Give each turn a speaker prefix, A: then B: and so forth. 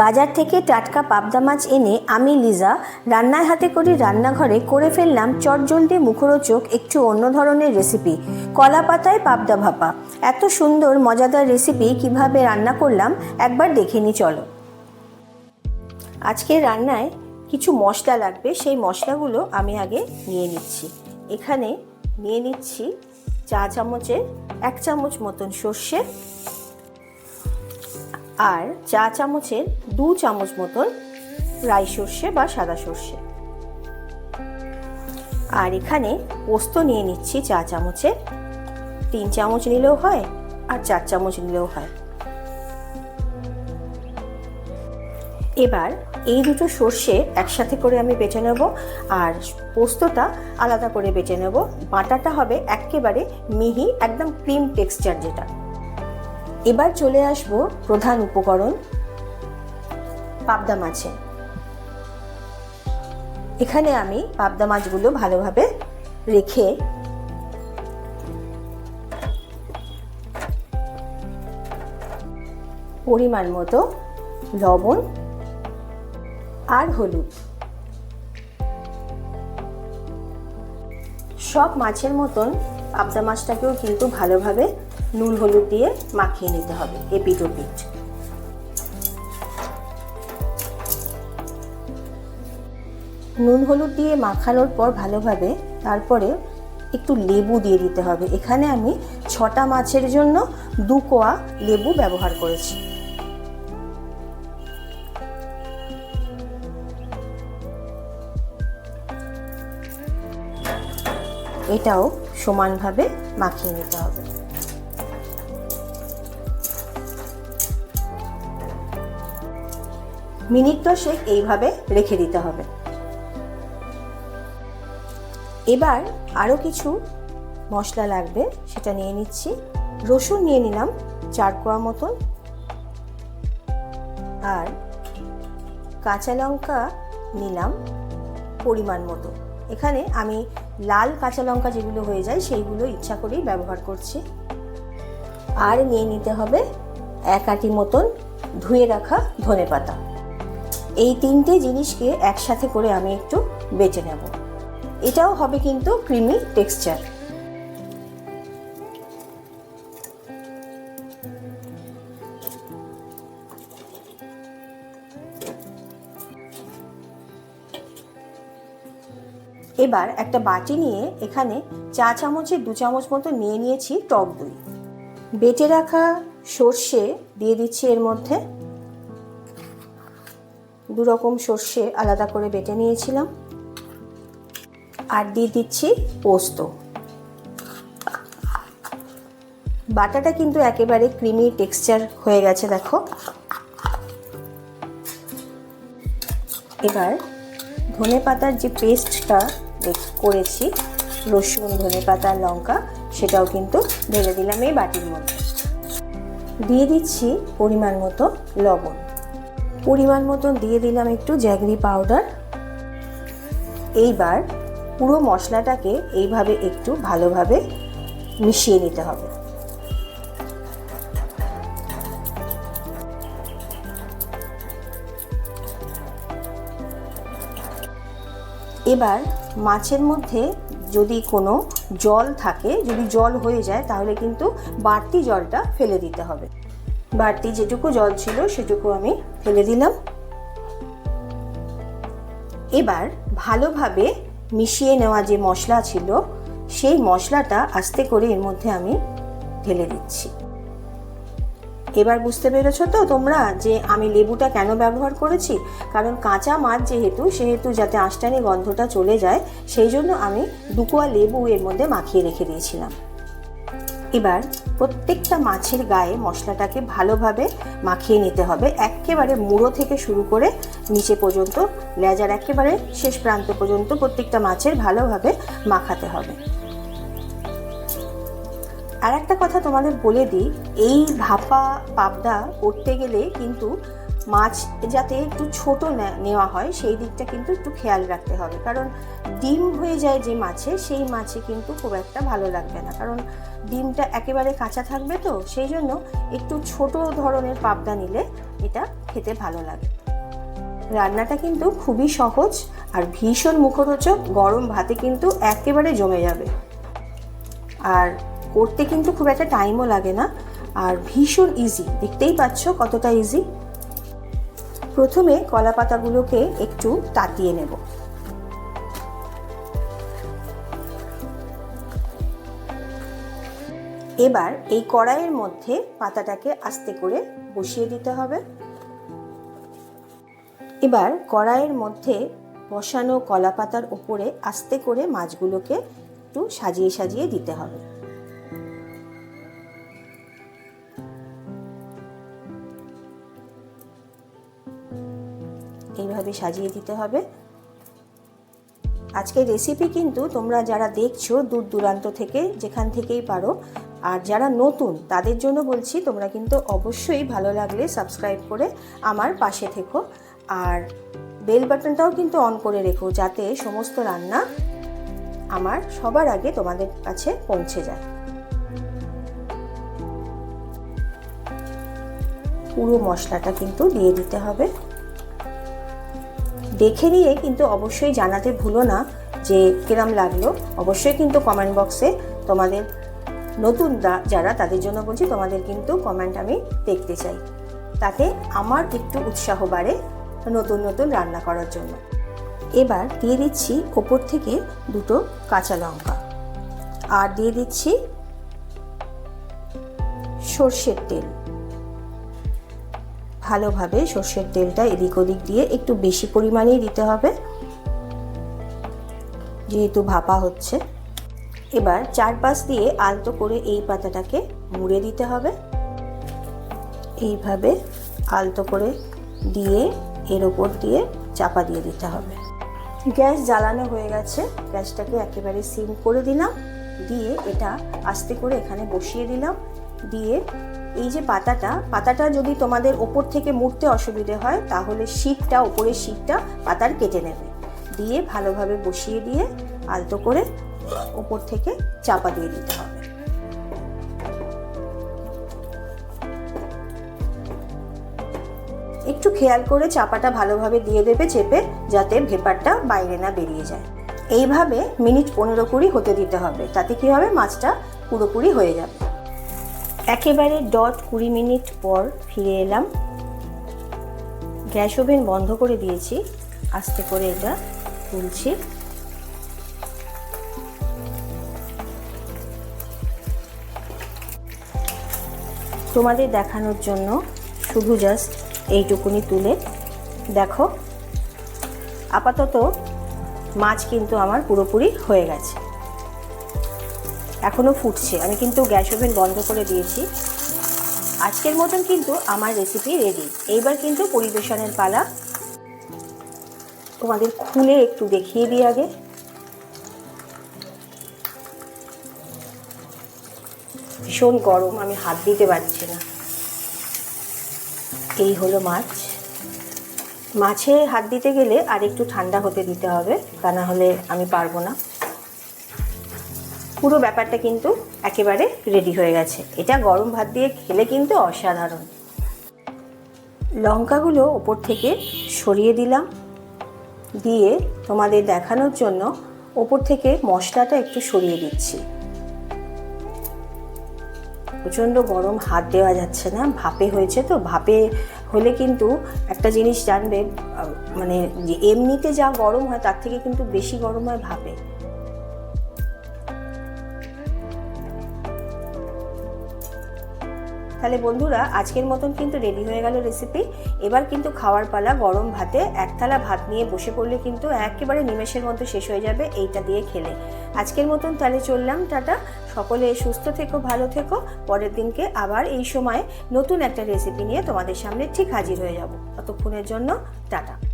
A: বাজার থেকে টাটকা পাবদা মাছ এনে আমি লিজা রান্নায় হাতে করি রান্নাঘরে করে ফেললাম চটজলদি মুখরোচক একটু অন্য ধরনের রেসিপি কলা পাতায় পাবদা ভাপা। এত সুন্দর, মজাদার রেসিপি কীভাবে রান্না করলাম একবার দেখে নি, চলো। আজকে রান্নায় কিছু মশলা লাগবে, সেই মশলাগুলো আমি আগে নিয়ে নিচ্ছি। এখানে নিয়ে নিচ্ছি চা চামচের এক চামচ মতন সর্ষে আর চা চামচের দু চামচ মতন রাই সর্ষে বা সাদা সর্ষে। আর এখানে পোস্ত নিয়ে নিচ্ছি চা চামচে। তিন চামচ নিলেও হয় আর চার চামচ নিলেও হয়। এবার এই দুটো সর্ষে একসাথে করে আমি বেটে নেব আর পোস্তটা আলাদা করে বেটে নেব। বাটাটা হবে একেবারে মিহি, একদম ক্রিম টেক্সচার যেটা। এবার চলে আসব প্রধান উপকরণ পাবদা মাছে। এখানে আমি পাবদা মাছগুলো ভালোভাবে রেখে পরিমাণ মতো লবণ আর হলুদ। সব মাছের মতন পাবদা মাছটাকেও কিন্তু ভালোভাবে নুন হলুদ দিয়ে মাখিয়ে নিতে হবে এপিট ওপিট নুন হলুদ দিয়ে মাখানোর পর ভালোভাবে তারপরে একটু লেবু দিয়ে দিতে হবে। এখানে আমি ছটা মাছের জন্য দু কোয়া লেবু ব্যবহার করেছি। এটাও সমানভাবে মাখিয়ে নিতে হবে। মিনিট দশেক এইভাবে রেখে দিতে হবে। এবার আরও কিছু মশলা লাগবে, সেটা নিয়ে নিচ্ছি। রসুন নিয়ে নিলাম চার কোয়া মতন। আর কাঁচা লঙ্কা নিলাম পরিমাণ মতো। এখানে আমি লাল কাঁচা লঙ্কা যেগুলো হয়ে যায়, সেইগুলো ইচ্ছা করেই ব্যবহার করছি। আর নিয়ে নিতে হবে এক আটি মতন ধুয়ে রাখা ধনে পাতা এই তিনটে জিনিসকে একসাথে করে আমি একটু বেটে নেব। এটাও হবে কিন্তু ক্রিমি টেক্সচার। এবার একটা বাটি নিয়ে এখানে চা চামচের দু চামচ মতো নিয়ে নিয়েছি টক দই। বেটে রাখা সর্ষে দিয়ে দিচ্ছি এর মধ্যে। দু রকম সর্ষে আলাদা করে বেটে নিয়েছিলাম। আর দিয়ে দিচ্ছি পোস্ত। বাটাটা কিন্তু একেবারে ক্রিমি টেক্সচার হয়ে গেছে, দেখো। এবার ধনে পাতার যে পেস্টটা করেছি, রসুন, ধনে পাতা, লঙ্কা, সেটাও কিন্তু ঢেলে দিলাম এই বাটির মধ্যে। দিয়ে দিচ্ছি পরিমাণ মতো লবণ। পরিমাণ মতন দিয়ে দিলাম একটু জ্যাগরি পাউডার। এইবার পুরো মশলাটাকে এইভাবে একটু ভালোভাবে মিশিয়ে নিতে হবে। এবার মাছের মধ্যে যদি কোনো জল থাকে, যদি জল হয়ে যায়, তাহলে কিন্তু বাড়তি জলটা ফেলে দিতে হবে। বাড়তি যেটুকু জল ছিল সেটুকু আমি ফেলে দিলাম। এবার ভালোভাবে মিশিয়ে নেওয়া যে মশলা ছিল, সেই মশলাটা আস্তে করে এর মধ্যে আমি ঢেলে দিচ্ছি। এবার বুঝতে পেরেছ তো তোমরা যে আমি লেবুটা কেন ব্যবহার করেছি? কারণ কাঁচা মাছ যেহেতু, সেহেতু যাতে আঁশটানি গন্ধটা চলে যায়, সেই জন্য আমি দুকোয়া লেবু এর মধ্যে মাখিয়ে রেখে দিয়েছিলাম। এবার প্রত্যেকটা মাছের গায়ে মশলাটাকে ভালোভাবে মাখিয়ে নিতে হবে। একেবারে মুড়ো থেকে শুরু করে নিচে পর্যন্ত, লেজার একেবারে শেষ প্রান্ত পর্যন্ত প্রত্যেকটা মাছের ভালোভাবে মাখাতে হবে। আর একটা কথা তোমাদের বলে দিই, এই ভাপা পাবদা করতে গেলে কিন্তু মাছ যাতে একটু ছোট নেওয়া হয়, সেই দিকটা কিন্তু একটু খেয়াল রাখতে হবে। কারণ ডিম হয়ে যায় যে মাছে, সেই মাছে কিন্তু খুব একটা ভালো লাগবে না। কারণ ডিমটা একেবারে কাঁচা থাকবে তো, সেই জন্য একটু ছোট ধরনের পাবদা নিলে এটা খেতে ভালো লাগে। রান্নাটা কিন্তু খুবই সহজ আর ভীষণ মুখরোচক। গরম ভাতে কিন্তু একেবারে জমে যাবে। আর করতে কিন্তু খুব একটা টাইমও লাগে না। আর ভীষণ ইজি দেখতেই পাচ্ছ কতটা ইজি প্রথমে কলা পাতাগুলোকে একটু তাতিয়ে নেব। এবার এই কড়াইয়ের মধ্যে পাতাটাকে আস্তে করে বসিয়ে দিতে হবে। এবার কড়াইয়ের মধ্যে বসানো কলা পাতার উপরে আস্তে করে মাছগুলোকে একটু সাজিয়ে সাজিয়ে দিতে হবে। এইভাবে সাজিয়ে দিতে হবে। আজকের রেসিপি কিন্তু তোমরা যারা দেখছ দূর দূরান্ত থেকে, যেখান থেকেই পারো, আর যারা নতুন, তাদের জন্য বলছি তোমরা কিন্তু অবশ্যই ভালো লাগলে সাবস্ক্রাইব করে আমার পাশে থেকো। আর বেল বাটনটাও কিন্তু অন করে রেখো যাতে সমস্ত রান্না আমার সবার আগে তোমাদের কাছে পৌঁছে যায়। পুরো মশলাটা কিন্তু দিয়ে দিতে হবে। দেখে নিয়ে কিন্তু অবশ্যই জানাতে ভুলো না যে কিরম লাগল। অবশ্যই কিন্তু কমেন্ট বক্সে তোমাদের নতুন যারা তাদের জন্য বলছি, তোমাদের কিন্তু কমেন্ট আমি দেখতে চাই। তাতে আমার একটু উৎসাহ বাড়ে নতুন নতুন রান্না করার জন্য। এবার দিয়ে দিচ্ছি ওপর থেকে দুটো কাঁচা লঙ্কা। আর দিয়ে দিচ্ছি সর্ষের তেল। ভালোভাবে সর্ষের তেলটা এদিক ওদিক দিয়ে একটু বেশি পরিমাণেই দিতে হবে। যেহেতু ভাপা হচ্ছে। এবার চারপাশ দিয়ে আলতো করে এই পাতাটাকে মুড়ে দিতে হবে। এইভাবে আলতো করে দিয়ে এর ওপর দিয়ে চাপা দিয়ে দিতে হবে। গ্যাস জ্বালানো হয়ে গেছে। গ্যাসটাকে একেবারে সিম করে দিলাম। দিয়ে এটা আস্তে করে এখানে বসিয়ে দিলাম। দিয়ে এই যে পাতাটা পাতাটা যদি তোমাদের ওপর থেকে মুড়তে অসুবিধে হয়, তাহলে শীতটা ওপরের শীতটা পাতার কেটে নেবে। দিয়ে ভালোভাবে বসিয়ে দিয়ে আলতো করে ওপর থেকে চাপা দিয়ে দিতে হবে। একটু খেয়াল করে চাপাটা ভালোভাবে দিয়ে দেবে চেপে, যাতে ভেপারটা বাইরে না বেরিয়ে যায়। এইভাবে মিনিট পনেরো কুড়ি হতে দিতে হবে। তাতে কি হবে? মাছটা পুরোপুরি হয়ে যাবে। একেবারে ডট কুড়ি মিনিট পর ফিরে এলাম। গ্যাস ওভেন বন্ধ করে দিয়েছি। আস্তে করে এটা তুলছি। তোমাদের দেখানোর জন্য শুধু জাস্ট এইটুকুনি তুলে। দেখো, আপাতত মাছ কিন্তু আমার পুরোপুরি হয়ে গেছে। এখনও ফুটছে। আমি কিন্তু গ্যাস ওভেন বন্ধ করে দিয়েছি। আজকের মতন কিন্তু আমার রেসিপি রেডি এইবার কিন্তু পরিবেশনের পালা। তোমাদের খুলে একটু দেখিয়ে দিই আগে। ভীষণ গরম, আমি হাত দিতে পারছি না। এই হলো মাছ। মাছে হাত দিতে গেলে আর একটু ঠান্ডা হতে দিতে হবে, তা না হলে আমি পারব না। পুরো ব্যাপারটা কিন্তু একেবারে রেডি হয়ে গেছে। এটা গরম ভাত দিয়ে খেলে কিন্তু অসাধারণ। লঙ্কাগুলো ওপর থেকে সরিয়ে দিলাম। দিয়ে তোমাদের দেখানোর জন্য ওপর থেকে মশলাটা একটু সরিয়ে দিচ্ছি। প্রচণ্ড গরম হাত দেওয়া যাচ্ছে না, ভাপে হয়েছে তো, ভাপে হলে কিন্তু একটা জিনিস জানবে মানে এমনিতে যা গরম হয় তার থেকে কিন্তু বেশি গরম হয় ভাপে। তাহলে বন্ধুরা, আজকের মতন কিন্তু রেডি হয়ে গেল রেসিপি এবার কিন্তু খাওয়ার পালা, গরম ভাতে এক থালা ভাত নিয়ে বসে পড়লে কিন্তু একেবারে নিমেষের মতো শেষ হয়ে যাবে এইটা দিয়ে খেলে। আজকের মতন তাহলে চললাম, টাটা। সকলে সুস্থ থেকো, ভালো থেকো। পরের দিনকে আবার এই সময় নতুন একটা রেসিপি নিয়ে তোমাদের সামনে ঠিক হাজির হয়ে যাব। ততক্ষণের জন্য, টাটা।